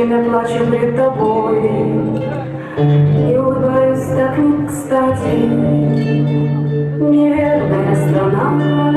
Девочки, плачу плачем пред тобой. И улыбаюсь так не кстати Неверная страна.